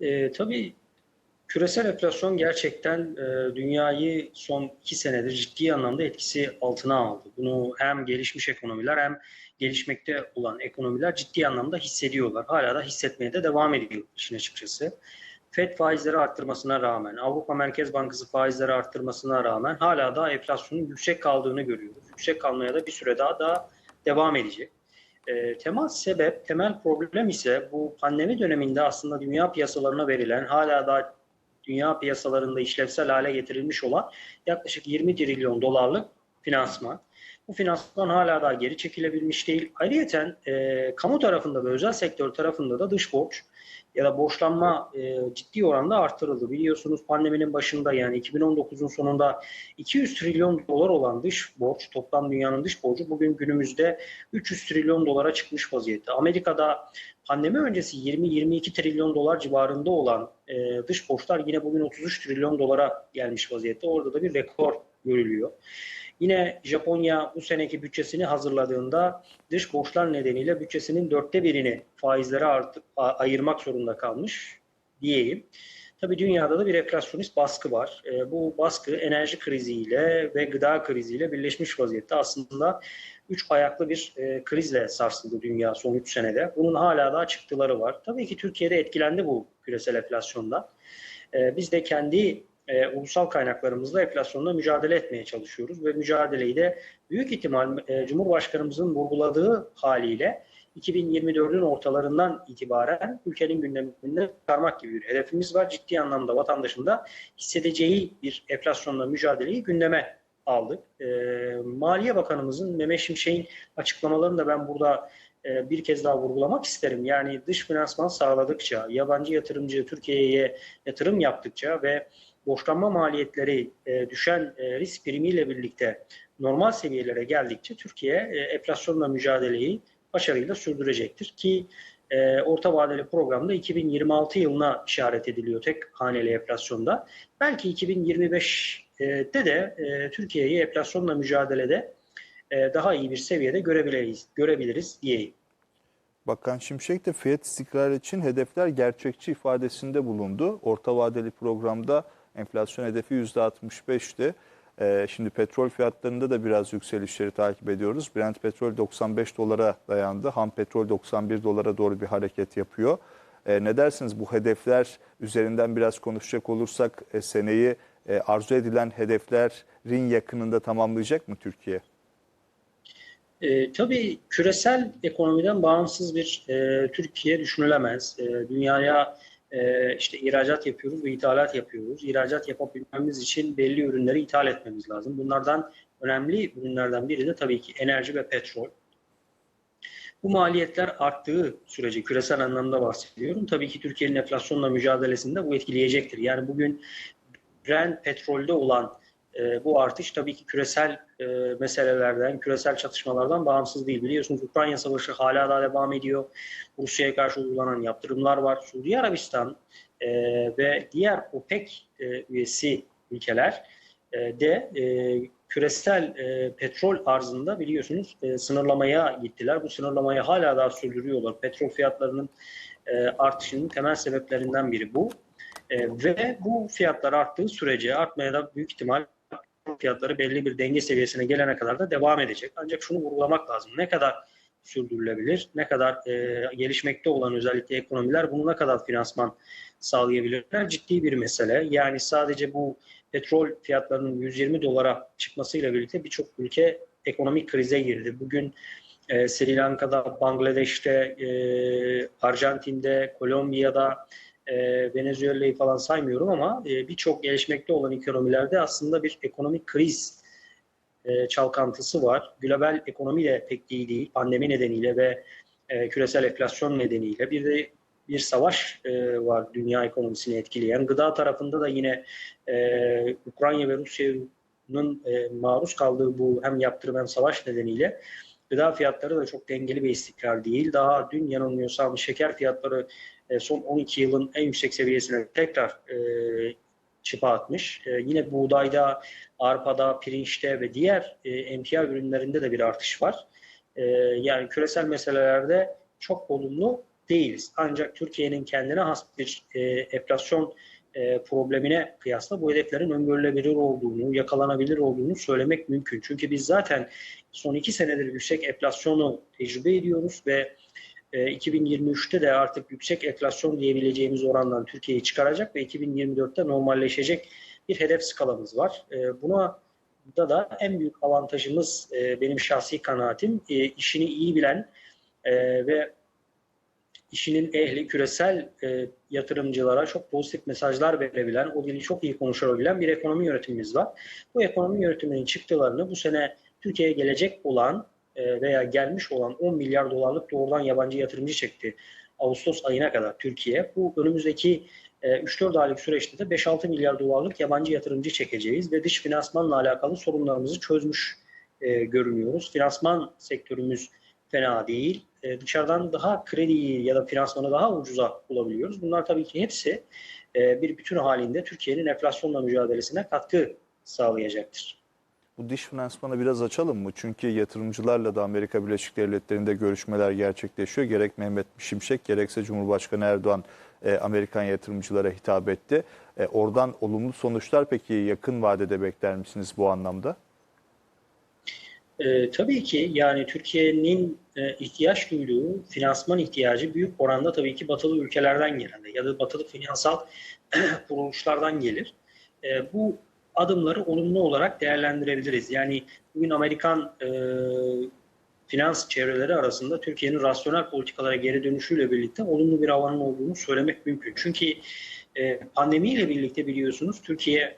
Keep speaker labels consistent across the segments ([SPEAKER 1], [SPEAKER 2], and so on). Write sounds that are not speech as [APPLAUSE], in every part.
[SPEAKER 1] E, tabii küresel enflasyon gerçekten e, dünyayı son iki senedir ciddi anlamda etkisi altına aldı. Bunu hem gelişmiş ekonomiler hem gelişmekte olan ekonomiler ciddi anlamda hissediyorlar. Hala da hissetmeye de devam ediyor işin açıkçası. FED faizleri arttırmasına rağmen, Avrupa Merkez Bankası faizleri arttırmasına rağmen hala da enflasyonun yüksek kaldığını görüyoruz. Yüksek kalmaya da bir süre daha da devam edecek. E, temel sebep, temel problem ise bu pandemi döneminde aslında dünya piyasalarına verilen, hala da dünya piyasalarında işlevsel hale getirilmiş olan yaklaşık 20 trilyon dolarlık finansman. Bu finansman hala daha geri çekilebilmiş değil. Ayrıca e, kamu tarafında ve özel sektör tarafında da dış borç ya da borçlanma e, ciddi oranda arttırıldı. Biliyorsunuz pandeminin başında yani 2019'un sonunda 200 trilyon dolar olan dış borç, toplam dünyanın dış borcu bugün günümüzde 300 trilyon dolara çıkmış vaziyette. Amerika'da pandemi öncesi 20-22 trilyon dolar civarında olan e, dış borçlar yine bugün 33 trilyon dolara gelmiş vaziyette. Orada da bir rekor görülüyor. Yine Japonya bu seneki bütçesini hazırladığında dış borçlar nedeniyle bütçesinin dörtte birini faizlere artık ayırmak zorunda kalmış diyeyim. Tabii dünyada da bir enflasyonist baskı var. E, bu baskı enerji kriziyle ve gıda kriziyle birleşmiş vaziyette. Aslında üç ayaklı bir e, krizle sarsıldı dünya son üç senede. Bunun hala daha çıktıları var. Tabii ki Türkiye'de etkilendi bu küresel enflasyonda. E, biz de kendi e, ulusal kaynaklarımızla enflasyonla mücadele etmeye çalışıyoruz ve mücadeleyi de büyük ihtimal e, Cumhurbaşkanımızın vurguladığı haliyle 2024'ün ortalarından itibaren ülkenin gündeminde çıkarmak gibi bir hedefimiz var. Ciddi anlamda vatandaşın da hissedeceği bir enflasyonla mücadeleyi gündeme aldık. E, Maliye Bakanımızın Mehmet Şimşek'in açıklamalarını da ben burada e, bir kez daha vurgulamak isterim. Yani dış finansman sağladıkça, yabancı yatırımcı Türkiye'ye yatırım yaptıkça ve borçlanma maliyetleri e, düşen e, risk primiyle birlikte normal seviyelere geldikçe Türkiye e, enflasyonla mücadeleyi başarıyla sürdürecektir ki e, orta vadeli programda 2026 yılına işaret ediliyor tek haneli enflasyonda. Belki 2025'te de e, Türkiye'yi enflasyonla mücadelede e, daha iyi bir seviyede görebiliriz, görebiliriz diyeyim.
[SPEAKER 2] Bakan Şimşek de fiyat istikrarı için hedefler gerçekçi ifadesinde bulundu. Orta vadeli programda enflasyon hedefi %65'ti. Ee, şimdi petrol fiyatlarında da biraz yükselişleri takip ediyoruz. Brent petrol 95 dolara dayandı. Ham petrol 91 dolara doğru bir hareket yapıyor. Ee, ne dersiniz bu hedefler üzerinden biraz konuşacak olursak e, seneyi e, arzu edilen hedeflerin yakınında tamamlayacak mı Türkiye?
[SPEAKER 1] E, tabii küresel ekonomiden bağımsız bir e, Türkiye düşünülemez. E, dünyaya e, işte ihracat yapıyoruz ve ithalat yapıyoruz. İhracat yapabilmemiz için belli ürünleri ithal etmemiz lazım. Bunlardan önemli ürünlerden biri de tabii ki enerji ve petrol. Bu maliyetler arttığı sürece küresel anlamda bahsediyorum. Tabii ki Türkiye'nin enflasyonla mücadelesinde bu etkileyecektir. Yani bugün Brent petrolde olan e, bu artış tabii ki küresel e, meselelerden, küresel çatışmalardan bağımsız değil. Biliyorsunuz Ukrayna Savaşı hala da devam ediyor. Rusya'ya karşı uygulanan yaptırımlar var. Suudi Arabistan e, ve diğer OPEC e, üyesi ülkeler e, de e, küresel e, petrol arzında biliyorsunuz e, sınırlamaya gittiler. Bu sınırlamayı hala daha sürdürüyorlar. Petrol fiyatlarının e, artışının temel sebeplerinden biri bu. E, ve bu fiyatlar arttığı sürece artmaya da büyük ihtimal fiyatları belli bir denge seviyesine gelene kadar da devam edecek. Ancak şunu vurgulamak lazım. Ne kadar sürdürülebilir, ne kadar e, gelişmekte olan özellikle ekonomiler bunu ne kadar finansman sağlayabilirler ciddi bir mesele. Yani sadece bu petrol fiyatlarının 120 dolara çıkmasıyla birlikte birçok ülke ekonomik krize girdi. Bugün e, Sri Lanka'da, Bangladeş'te, e, Arjantin'de, Kolombiya'da, e, Venezuela'yı falan saymıyorum ama e, birçok gelişmekte olan ekonomilerde aslında bir ekonomik kriz e, çalkantısı var. Global ekonomi de pek iyi değil pandemi nedeniyle ve e, küresel enflasyon nedeniyle. Bir de bir savaş e, var dünya ekonomisini etkileyen. Gıda tarafında da yine e, Ukrayna ve Rusya'nın e, maruz kaldığı bu hem yaptırım hem savaş nedeniyle gıda fiyatları da çok dengeli bir istikrar değil. Daha dün yanılmıyorsam şeker fiyatları e, son 12 yılın en yüksek seviyesine tekrar e, çıpa atmış. E, yine buğdayda, arpada, pirinçte ve diğer e, emtia ürünlerinde de bir artış var. E, yani küresel meselelerde çok olumlu değiliz. Ancak Türkiye'nin kendine has bir e, enflasyon e, problemine kıyasla bu hedeflerin öngörülebilir olduğunu, yakalanabilir olduğunu söylemek mümkün. Çünkü biz zaten son iki senedir yüksek enflasyonu tecrübe ediyoruz ve 2023'te de artık yüksek enflasyon diyebileceğimiz orandan Türkiye'yi çıkaracak ve 2024'te normalleşecek bir hedef skalamız var. E, buna da da en büyük avantajımız e, benim şahsi kanaatim e, işini iyi bilen e, ve işinin ehli küresel e, yatırımcılara çok pozitif mesajlar verebilen, o dili çok iyi konuşabilen bir ekonomi yönetimimiz var. Bu ekonomi yönetiminin çıktılarını bu sene Türkiye'ye gelecek olan e, veya gelmiş olan 10 milyar dolarlık doğrudan yabancı yatırımcı çekti. Ağustos ayına kadar Türkiye. Bu önümüzdeki e, 3-4 aylık süreçte de 5-6 milyar dolarlık yabancı yatırımcı çekeceğiz ve dış finansmanla alakalı sorunlarımızı çözmüş e, görünüyoruz. Finansman sektörümüz fena değil. E, dışarıdan daha krediyi ya da finansmanı daha ucuza bulabiliyoruz. Bunlar tabii ki hepsi e, bir bütün halinde Türkiye'nin enflasyonla mücadelesine katkı sağlayacaktır.
[SPEAKER 2] Bu dış finansmanı biraz açalım mı? Çünkü yatırımcılarla da Amerika Birleşik Devletleri'nde görüşmeler gerçekleşiyor. Gerek Mehmet Şimşek gerekse Cumhurbaşkanı Erdoğan e, Amerikan yatırımcılara hitap etti. E, oradan olumlu sonuçlar peki yakın vadede bekler misiniz bu anlamda?
[SPEAKER 1] E, tabii ki yani Türkiye'nin e, ihtiyaç duyduğu finansman ihtiyacı büyük oranda tabii ki batılı ülkelerden gelen ya da batılı finansal [CLEARS THROAT] kuruluşlardan gelir. E, bu adımları olumlu olarak değerlendirebiliriz. Yani bugün Amerikan e, finans çevreleri arasında Türkiye'nin rasyonel politikalara geri dönüşüyle birlikte olumlu bir havanın olduğunu söylemek mümkün. Çünkü e, pandemiyle birlikte biliyorsunuz Türkiye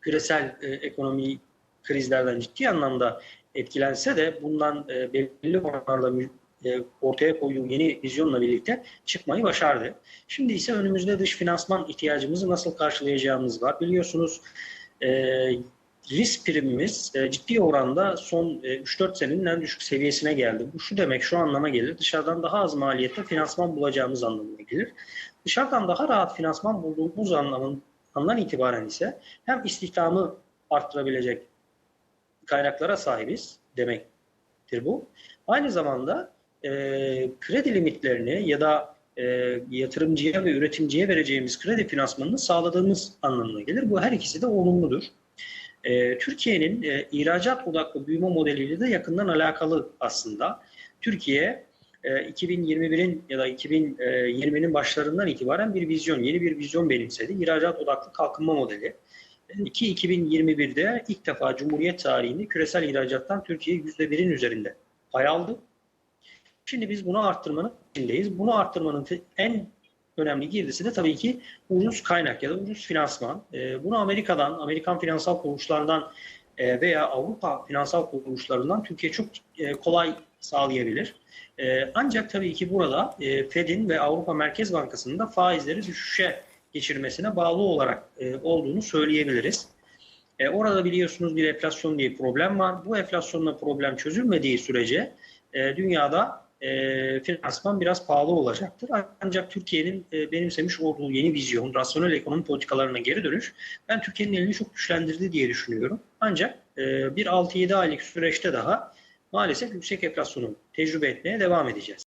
[SPEAKER 1] küresel e, ekonomi krizlerden ciddi anlamda etkilense de bundan e, belli oranlarda e, ortaya koyduğu yeni vizyonla birlikte çıkmayı başardı. Şimdi ise önümüzde dış finansman ihtiyacımızı nasıl karşılayacağımız var. Biliyorsunuz risk primimiz e, ciddi oranda son e, 3-4 senenin en düşük seviyesine geldi. Bu şu demek, şu anlama gelir. Dışarıdan daha az maliyette finansman bulacağımız anlamına gelir. Dışarıdan daha rahat finansman bulduğumuz anlamından itibaren ise hem istihdamı arttırabilecek kaynaklara sahibiz demektir bu. Aynı zamanda e, kredi limitlerini ya da e, yatırımcıya ve üretimciye vereceğimiz kredi finansmanını sağladığımız anlamına gelir. Bu her ikisi de olumludur. E, Türkiye'nin e, ihracat odaklı büyüme modeliyle de yakından alakalı aslında. Türkiye e, 2021'in ya da 2020'nin başlarından itibaren bir vizyon, yeni bir vizyon benimsedi. İhracat odaklı kalkınma modeli. Ki 2021'de ilk defa Cumhuriyet tarihinde küresel ihracattan Türkiye %1'in üzerinde pay aldı. Şimdi biz bunu arttırmanın içindeyiz. Bunu arttırmanın en önemli girdisi de tabii ki ucuz kaynak ya da ucuz finansman. Bunu Amerika'dan, Amerikan finansal kuruluşlardan veya Avrupa finansal kuruluşlarından Türkiye çok kolay sağlayabilir. Ancak tabii ki burada Fed'in ve Avrupa Merkez Bankası'nın da faizleri düşüşe geçirmesine bağlı olarak e, olduğunu söyleyebiliriz. E, orada biliyorsunuz bir enflasyon diye problem var. Bu enflasyonla problem çözülmediği sürece e, dünyada e, finansman biraz pahalı olacaktır. Ancak Türkiye'nin e, benimsemiş olduğu yeni vizyon, rasyonel ekonomi politikalarına geri dönüş ben Türkiye'nin elini çok güçlendirdi diye düşünüyorum. Ancak e, bir 6-7 aylık süreçte daha maalesef yüksek enflasyonu tecrübe etmeye devam edeceğiz.